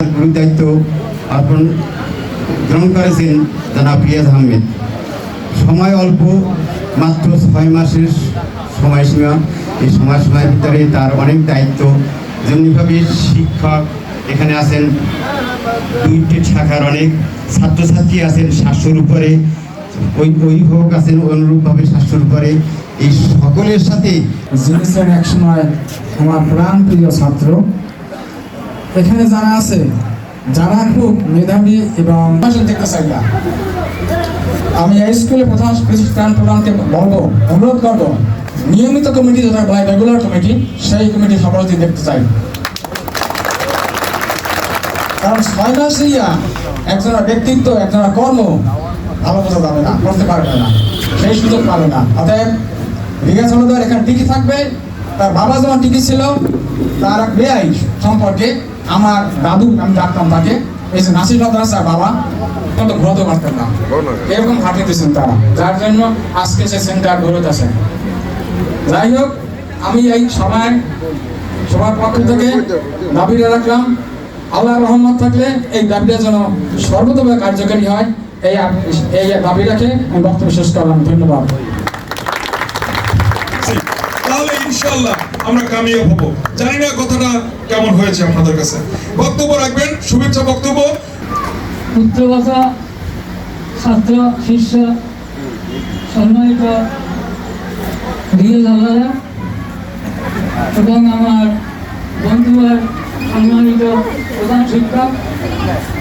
গুরু দায়িত্ব অর্পণ গ্রহণ করেছেন জনাব রিয়াজ আহমেদ। সময় অল্প, মাত্র ছয় মাসের সময়সীমা। এই সময়সীমার ভিতরে তার অনেক দায়িত্ব। যেমনিভাবে শিক্ষক এখানে আছেন, দুইটি শাখার অনেক ছাত্রছাত্রী আছেন সাতশোর উপরে, ওই অভিভাবক আছেন অনুরূপভাবে সাতশোর উপরে। এই সকলের সাথে যিনি ছিলেন একসময় আমার প্রাণ প্রিয় ছাত্র এখানে যারা আছে, যারা খুব মেধাবী এবং দেখতে চাই না, আমি এই স্কুলে প্রধান প্রধানকে বলব, অনুরোধ করব, নিয়মিত কমিটি যেটা বলা রেগুলার কমিটি, সেই কমিটি সভাপতি দেখতে চাই। কারণ ছয় মাস ইয়া একজনের ব্যক্তিত্ব, একজনের কর্ম ভালো বোঝা যাবে না, করতে পারবে না, সেই সুযোগ পাবে না। অতএব রিগাজ হলদার এখানে টিকি থাকবে, তার বাবা যেমন টিকি ছিল, তার বেআই সম্পর্কে আমার দাদু আমি ডাকতাম তাকে। এই যে নাসির হলদার স্যার বাবা কিন্তু ঘুরাতে পারতেন না। এরকম হাঁটিয়ে দিয়েছেন তারা। যার জন্য আজকে সে সেন্টার ঘুরত আছে যাই হোক আমি এই সময় সবার পক্ষ থেকে দাবিটা রাখলাম আল্লাহ রহমত থাকলে এই দাবিটা যেন সর্বতভাবে কার্যকারী হয়। এই এই দাবি রাখে আমি বক্তব্য শেষ করলাম। ধন্যবাদ। তাহলে ইনশাল্লাহ আমরা কামিয়াব হব। জানি না কথাটা কেমন হয়েছে আপনাদের কাছে। বক্তব্য রাখবেন, শুভেচ্ছা বক্তব্য। ছাত্র, শিষ্য, সম্মানিত এবং আমার বন্ধুবার সম্মানিত প্রধান শিক্ষক,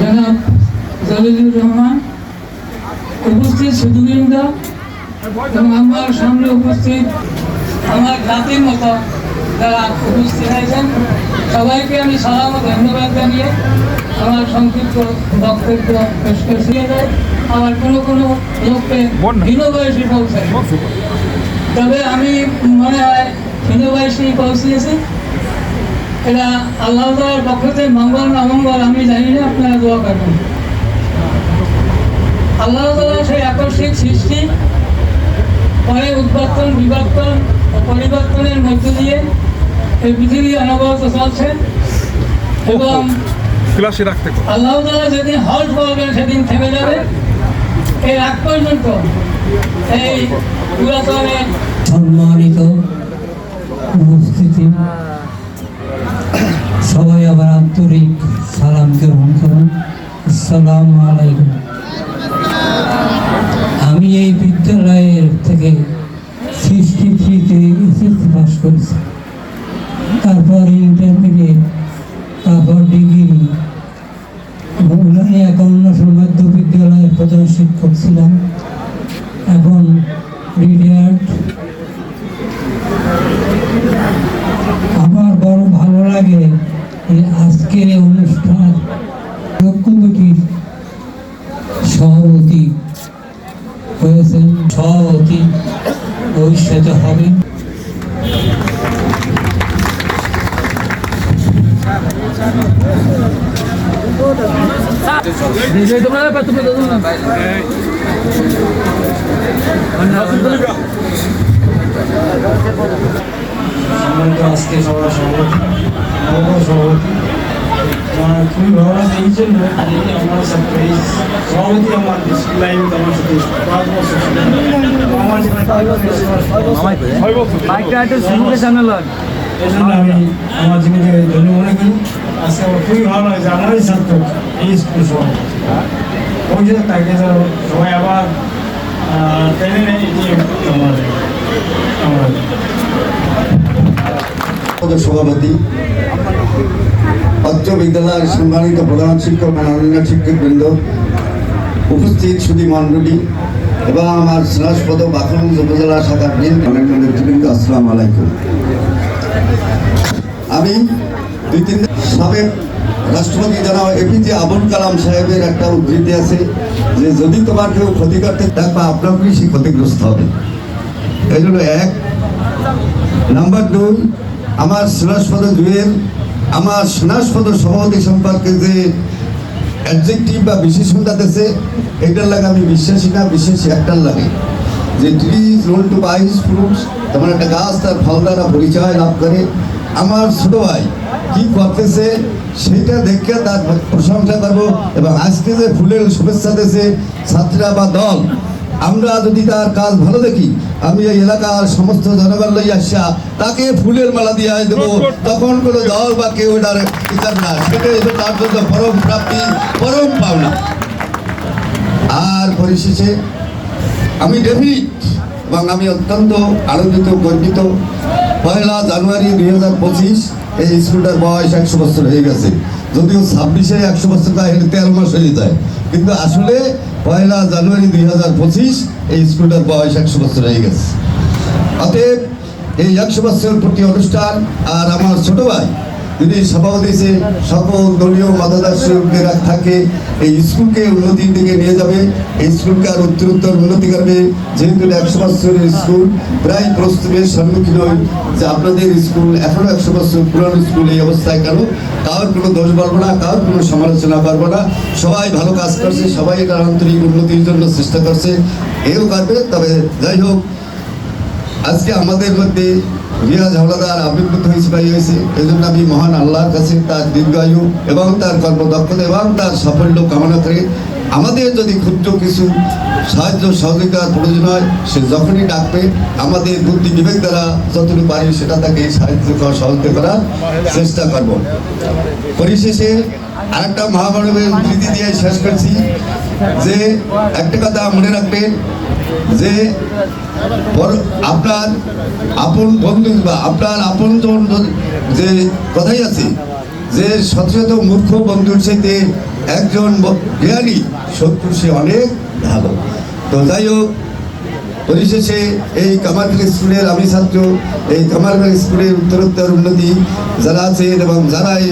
জনাব জলিলুর রহমান, উপস্থিত সুদীবৃন্দ এবং আমার সামনে উপস্থিত আমার জাতির মতো যারা উপস্থিত হয়েছেন সবাইকে আমি সালাম ও ধন্যবাদ জানিয়ে আমার সংক্ষিপ্ত বক্তব্য পেশ করছি। আমার কোনো কোনো লোককে হীন বয়সী পৌঁছায় তবে আমি মনে হয় হীন বয়সী পৌঁছিয়েছি এটা আল্লাহ তালার পক্ষ থেকে মঙ্গল না মঙ্গল আমি জানি না আপনারা দোয়া করবেন। আল্লাহ তালা সেই আকস্মিক সৃষ্টি পরে উদ্বর্তন বিবর্তন ও পরিবর্তনের মধ্য দিয়ে এই পৃথিবী অনবরত চলছে এবং ক্লাসে রাখতে আল্লাহ তালা যেদিন হল্ট করবেন সেদিন থেমে যাবে। এর আগ পর্যন্ত এই পুরাতনে সম্মানিত উপস্থিতি। সবাই আবার আন্তরিক সালাম গ্রহণ করুন। আসসালামু আলাইকুম। আমি এই বিদ্যালয়ের থেকে সিক্সটি থ্রিতে এসএসসি পাস করেছি তারপর ইন্টারমিডিয়েট তারপর ডিগ্রি উনি একান্ন সময় বিদ্যালয়ের প্রধান শিক্ষক ছিলাম। এখন রিটায়ার্ড আমার বড় ভালো লাগে আজকের এই অনুষ্ঠান কমিটির সভাপতি হয়েছেন। সভাপতি ভবিষ্যতে হবে। সম্মানিত আজকে সবার সভাপতি খুবই ভালো লাগে এই জন্য আমার সাথে সভাপতি আমার স্কুল আমার সাথে পাঁচ বছর আমার জীবনে ধন্য মনে করি। আজকে আমার খুবই ভালো লাগে যে আমারই ছাত্র এই স্কুল সভাপতি ওই তাকে সবাই আবার আমাদের আমাদের সভাপতি অত্র বিদ্যালয়ের সম্মানিত প্রধান শিক্ষক ও অন্যান্য শিক্ষকবৃন্দ উপস্থিত সুদী মণ্ডলী এবং আমার স্নাসপদ বাকরগঞ্জ উপজেলা শাখার নেতৃবৃন্দ আসসালাম আলাইকুম আমি দুই তিন সাবেক রাষ্ট্রপতি জানা এপিজে আবুল কালাম সাহেবের একটা উদ্ধৃতি আছে যে যদি তোমার কেউ ক্ষতি করতে দেখবা আপনাকেই সে ক্ষতিগ্রস্ত হবে। এই জন্য এক। নাম্বার দুই, আমার স্নাসপদ জুয়েল, আমার স্নাসপদ সভাপতি সম্পর্কে যে অ্যাডজেক্টিভ বা বিশেষণটা দিয়েছে এটার লাগে আমি বিশ্বাসী না বিশেষ একটার লাগে। যে ট্রিজ রোল টু বাইস ফ্রুটস তেমন একটা গাছ তার ফল দ্বারা পরিচয় লাভ করে। আমার ছোট ভাই কি করতেছে সেটা দেখে তার প্রশংসা করব। এবং আজকে যে ফুলের শুভেচ্ছা দিয়েছে ছাত্রীরা বা দল, আমরা যদি তার কাজ ভালো দেখি, আমি এই এলাকার সমস্ত জনগণ লই আসা তাকে ফুলের মালা দিয়ে দেবো, তখন কোনো দল বা কেউ এটার বিচার না। সেটা তার জন্য পরম প্রাপ্তি, পরম পাওনা। আর পরিশেষে, আমি ডেভিড এবং আমি অত্যন্ত আনন্দিত, গর্বিত। পয়লা জানুয়ারি দুই হাজার পঁচিশ এই স্কুলটার বয়স একশো বছর হয়ে গেছে। যদিও ছাব্বিশে একশো বছর তাই তেরো মাস হয়ে যায়। কিন্তু আসলে পয়লা জানুয়ারি দুই হাজার পঁচিশ এই স্কুলটার বয়স একশো বছর হয়ে গেছে। অতএব এই একশো বছর প্রতি অনুষ্ঠান আর আমার ছোট ভাই যদি সভাপতি যে সকল দলীয় মতাদর্শকেরা থাকে, এই স্কুলকে উন্নতির দিকে নিয়ে যাবে। এই স্কুলকে আর উত্তরোত্তর উন্নতি করবে। যেহেতু একশো বছরের স্কুল, প্রায় প্রস্তুতের সম্মুখীন হই যে আপনাদের স্কুল, এখনও একশো বছর পুরানো স্কুল এই অবস্থায় কেন? কারোর কোনো দোষ বলব না, কারোর কোনো সমালোচনা করব না। সবাই ভালো কাজ করছে, সবাই এটার আন্তরিক উন্নতির জন্য চেষ্টা করছে। এও করবে তবে যাই হোক, আজকে আমাদের মধ্যে রিয়াজ হাওলাদার আবির্ভূত হয়েছে পাই হয়েছে এই জন্য আমি মহান আল্লাহর কাছে তার দীর্ঘায়ু এবং তার কর্মদক্ষতা এবং তার সাফল্য কামনা করে। আমাদের যদি ক্ষুদ্র কিছু সাহায্য, সহযোগিতার প্রয়োজন হয়, সে যখনই ডাকবে, আমাদের বুদ্ধি বিবেক দ্বারা যতটুকু পারি সেটা তাকে সাহায্য করা সহযোগিতা করার চেষ্টা করব। পরিশেষে আরেকটা মহামানবের স্মৃতি দিয়ে শেষ করছি যে একটা কথা মনে রাখবেন যে আপনার আপন বন্ধু বা আপনার আপন যে কথাই আছে, যে শত শত মূর্খ বন্ধুর সাথে একজন জ্ঞানী শত্রু সে অনেক ভালো। তো যাই হোক পরিশেষে এই কামারখালী স্কুলের আমি ছাত্র, এই কামারখালী স্কুলের উত্তরোত্তর উন্নতি যারা আছেন এবং যারা এই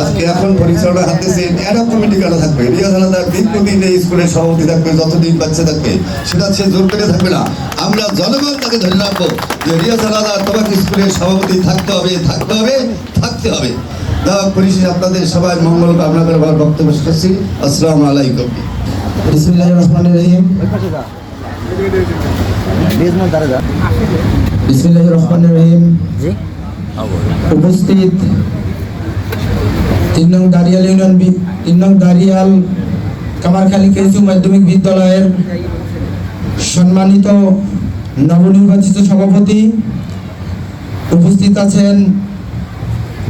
আজকে এখন পরিচালনা হাতেছেন এরা কমিটি কেন থাকবে? রিয়াজ আলাদার দীর্ঘদিন এই স্কুলের সভাপতি থাকবে, যতদিন বাচ্চা থাকবে, সেটা সে জোর করে থাকবে না। আমরা জনগণ তাকে ধরে রাখব যে রিয়াজ আলাদার তোমাকে স্কুলের সভাপতি থাকতে হবে থাকতে হবে থাকতে হবে। তা পরিশেষে আপনাদের সবাই মঙ্গল কামনা করে আমার বক্তব্য শেষ করছি। আসসালামু আলাইকুম। বিসমিল্লাহির রহমানির রহিম। উপস্থিত তিন নং দাঁড়িয়াল ইউনিয়ন তিন নং দাঁড়িয়াল কামারখালী কেসু মাধ্যমিক বিদ্যালয়ের সম্মানিত নবনির্বাচিত সভাপতি। উপস্থিত আছেন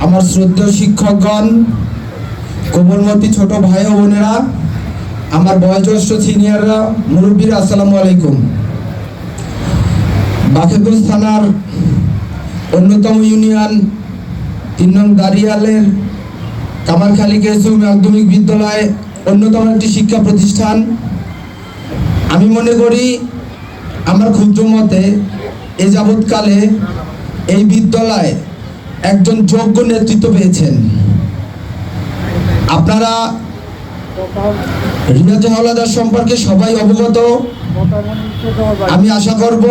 আমার শ্রদ্ধেয় শিক্ষকগণ কোমলমতি ছোট ভাই ও বোনেরা। আমার বয়োজ্যেষ্ঠ সিনিয়ররা, মুরব্বীরা, আসসালামু আলাইকুম। বাকেরগঞ্জ থানার অন্যতম ইউনিয়ন তিন নং দাঁড়িয়ালের কামারখালী কেসু মাধ্যমিক বিদ্যালয় অন্যতম একটি শিক্ষা প্রতিষ্ঠান। আমি মনে করি, আমার ক্ষুদ্র মতে, এ যাবৎকালে এই বিদ্যালয় একজন যোগ্য নেতৃত্ব পেয়েছেন। আপনারা রিয়াজ হাওলাদার সম্পর্কে সবাই অবগত। আমি আশা করব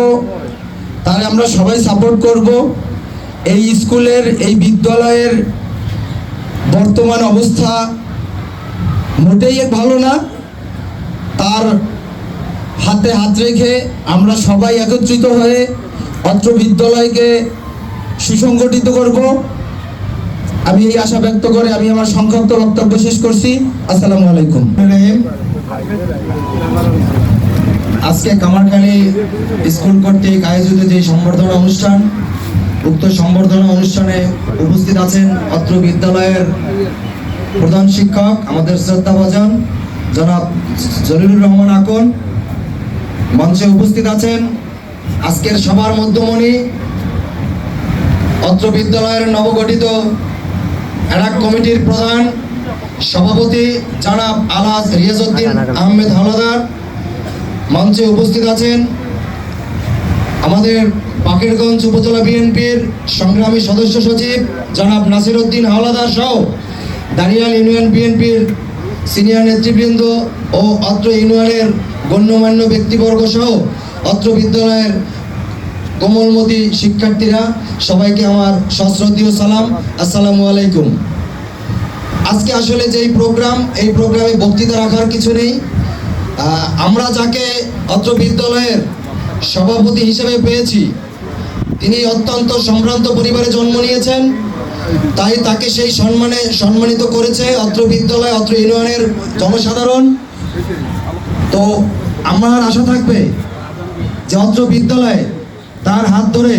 তাহলে আমরা সবাই সাপোর্ট করব। এই স্কুলের, এই বিদ্যালয়ের বর্তমান অবস্থা মোটেই ভালো না। তার হাতে হাত রেখে আমরা সবাই একত্রিত হয়ে অত্র বিদ্যালয়কে সুসংগঠিত করব। আমি এই আশা ব্যক্ত করে আমি আমার সংক্ষিপ্ত বক্তব্য শেষ করছি। আসসালামু আলাইকুম। আজকে কামারখালী স্কুল কর্তৃক আয়োজিত যে সম্বর্ধনা অনুষ্ঠান, উক্ত সম্বর্ধনা অনুষ্ঠানে উপস্থিত আছেন অত্র বিদ্যালয়ের প্রধান শিক্ষক, আমাদের শ্রদ্ধাভাজন জনাব জলিলুর রহমান আকন। মঞ্চে উপস্থিত আছেন আজকের সবার মধ্যমণি অত্র বিদ্যালয়ের নবগঠিত অ্যাডাক কমিটির প্রধান সভাপতি জনাব আলাস রিয়াজউদ্দিন আহমেদ হাওলাদার মঞ্চে উপস্থিত আছেন আমাদের বাকেরগঞ্জ উপজেলা বিএনপির সংগ্রামী সদস্য সচিব জনাব নাসির উদ্দিন হাওলাদার সহ দাঁড়িয়াল ইউনিয়ন বিএনপির সিনিয়র নেতৃবৃন্দ ও অত্র ইউনিয়নের গণ্যমান্য ব্যক্তিবর্গ সহ অত্র বিদ্যালয়ের কোমলমতি শিক্ষার্থীরা, সবাইকে আমার সশ্রদ্ধীয় সালাম। আসসালামু আলাইকুম। আজকে আসলে যেই প্রোগ্রাম, এই প্রোগ্রামে বক্তৃতা রাখার কিছু নেই। আমরা যাকে অত্র বিদ্যালয়ের সভাপতি হিসেবে পেয়েছি, তিনি অত্যন্ত সম্ভ্রান্ত পরিবারে জন্ম নিয়েছেন। তাই তাকে সেই সম্মানে, সম্মানিত করেছে অত্র বিদ্যালয়, অত্র ইউনিয়নের জনসাধারণ। তো আমার আশা থাকবে যে অত্র বিদ্যালয়ে তার হাত ধরে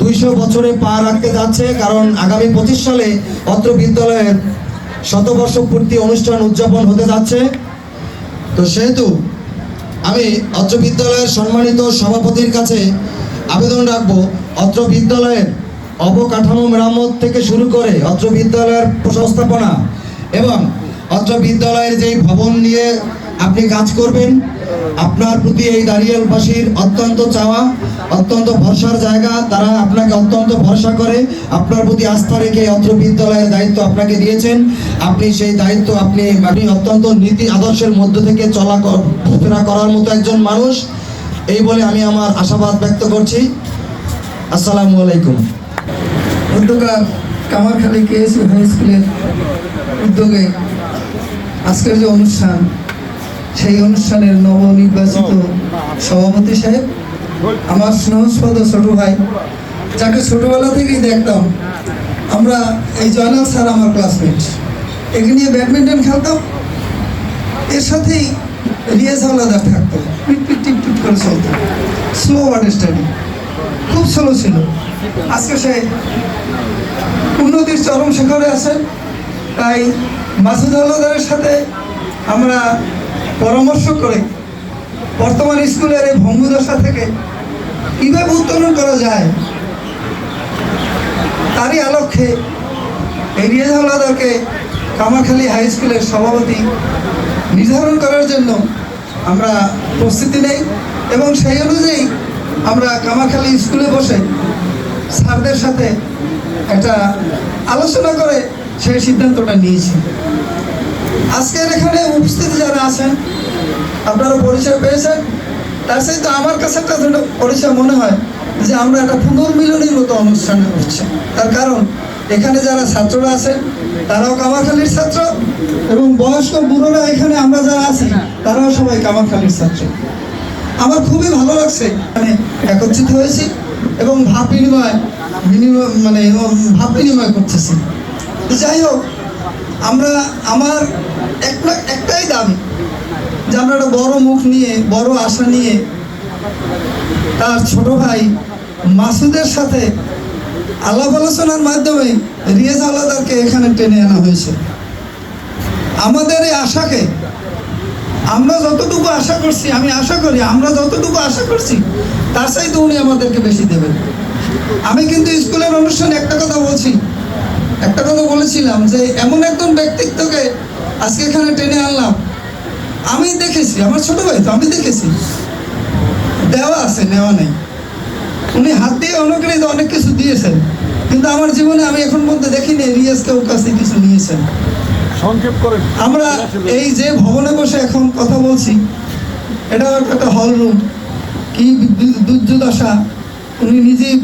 দুইশো বছরে পা রাখতে যাচ্ছে, কারণ আগামী পঁচিশ সালে অত্র বিদ্যালয়ের শতবর্ষ পূর্তি অনুষ্ঠান উদযাপন হতে যাচ্ছে। তো সেহেতু আমি অত্র বিদ্যালয়ের সম্মানিত সভাপতির কাছে আবেদন রাখব, অত্র বিদ্যালয়ের অবকাঠামো মেরামত থেকে শুরু করে অত্র বিদ্যালয়ের প্রশস্তাপনা এবং অত্র বিদ্যালয়ের যেই ভবন নিয়ে আপনি কাজ করবেন। আপনার প্রতি এই দাঁড়িয়ালবাসীর অত্যন্ত চাওয়া, অত্যন্ত ভরসার জায়গা। তারা আপনাকে অত্যন্ত ভরসা করে। আপনার প্রতি আস্থা রেখে অত্র বিদ্যালয়ের দায়িত্ব আপনাকে দিয়েছেন। আপনি সেই দায়িত্ব আপনি আপনি অত্যন্ত নীতি আদর্শের মধ্য থেকে চলা ফেরা করার মতো একজন মানুষ। এই বলে আমি আমার আশাবাদ ব্যক্ত করছি। আসসালামু আলাইকুম। উদ্যোগার কামারখালী কেএসইউ হাই স্কুলের উদ্যোগে আজকের যে অনুষ্ঠান সেই অনুষ্ঠানের নবনির্বাচিত সভাপতি সাহেব আমার স্নেহস্পদ ছোট ভাই যাকে ছোটবেলা থেকেই দেখতাম। আমরা এই জয়নাল স্যার আমার ক্লাসমেট একে নিয়ে ব্যাডমিন্টন খেলতাম। এর সাথেই রিয়াজ হাওলাদার থাকতো। পিট পিট টিপ টিপ করে চলতো। স্লো আন্ডারস্ট্যান্ডিং খুব স্লো ছিল। আজকে সে উন্নতির চরম শিখরে আছেন। তাই মাসুদ হাওলাদারের সাথে আমরা পরামর্শ করে বর্তমান স্কুলের এই ভঙ্গুদশা থেকে কীভাবে উত্তোলন করা যায়, তারই আলোকে এই রিয়াজ হাওলাদারকে কামাখালী হাই স্কুলের সভাপতি নির্ধারণ করার জন্য আমরা প্রস্তুতি নেই এবং সেই অনুযায়ী আমরা কামাখালী স্কুলে বসে স্যারদের সাথে একটা আলোচনা করে সেই সিদ্ধান্তটা নিয়েছি। আজকের এখানে উপস্থিত যারা আছেন, আপনারা পরিচয় পেয়েছেন। তার সাথে আমার কাছে একটা পরিচয় মনে হয় যে আমরা একটা পুনর্মিলনীর মতো অনুষ্ঠান হচ্ছে তার কারণ, এখানে যারা ছাত্ররা আছেন, তারাও কামাখালীর ছাত্র এবং বয়স্ক বুড়োরা এখানে আমরা যারা আছি, তারাও সবাই কামাখালীর ছাত্র। আমার খুবই ভালো লাগছে মানে একত্রিত হয়েছি এবং ভাব বিনিময় বিনিময় মানে ভাব বিনিময় করতেছি। যাই হোক আমরা আমার একটা, একটাই দাবি যে আমরা একটা বড় মুখ নিয়ে, বড় আশা নিয়ে তার ছোট ভাই মাসুদের সাথে আলাপ আলোচনার মাধ্যমে রিয়াজ আলাদারকে এখানে টেনে আনা হয়েছে। আমাদের এই আশাকে আমরা যতটুকু আশা করছি, আমি আশা করি আমরা যতটুকু আশা করছি, তার চাইতে উনি আমাদেরকে বেশি দেবেন। আমি কিন্তু স্কুলের অনুষ্ঠানে একটা কথা বলছি একটা কথা বলেছিলাম যে এমন একজন ব্যক্তিত্বকে আজকে এখানে টেনে আনলাম। আমি দেখেছি আমার ছোট ভাই তো আমি দেখেছি। দেওয়া আছে নেওয়া নেই। উনি হাত দিয়ে অনুগ্রহীত অনেক কিছু দিয়েছেন। কিন্তু আমার জীবনে আমি এখন পর্যন্ত দেখিনি রিয়াজকে ওর কাছে কিছু নিয়েছেন। আমরা এই যে ভবনে বসে এখন কথা বলছি এটা একটা হল রুম। কি দুর্যদশা উনি নিজেই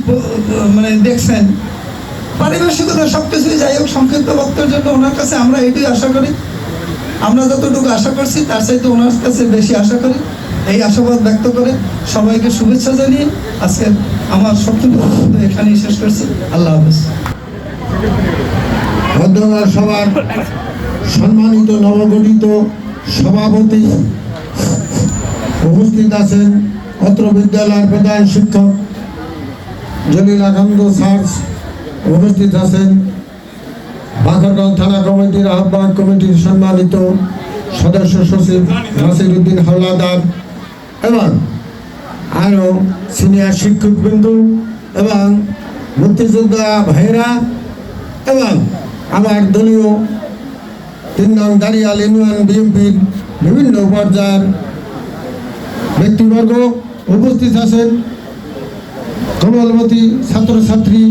মানে দেখছেন। পারিপার্শ্বিকতা সব কিছুই যাই হোক, সংক্ষিপ্ত বক্তব্যের জন্য ওনার কাছে আমরা এটাই আশা করি। আমরা যতটুকু আশা করছি, তার চাইতে ওনার কাছে বেশি আশা করি। এই আশাবাদ ব্যক্ত করে সবাইকে শুভেচ্ছা জানিয়ে আজকে আমার সবটুকু এখানেই শেষ করছি। আল্লাহ হাফেজ। সভার সম্মানিত নবগঠিত সভাপতি উপস্থিত আছেন অত্র বিদ্যালয়ের প্রধান শিক্ষক জলিল আকান্দ স্যার। উপস্থিত আছেন বাঁকরগাঁও থানা কমিটির আহ্বায়ক কমিটির সম্মানিত সদস্য সচিব নাসির উদ্দিন হাওলাদার এবং আরও সিনিয়র শিক্ষকবৃন্দ এবং মুক্তিযোদ্ধা ভাইরা এবং আমার দলীয় তিন নং দাঁড়িয়াল ইউনিয়ন বিএনপির বিভিন্ন পর্যায়ের ব্যক্তিবর্গ উপস্থিত আছেন। কমলবতী ছাত্রছাত্রী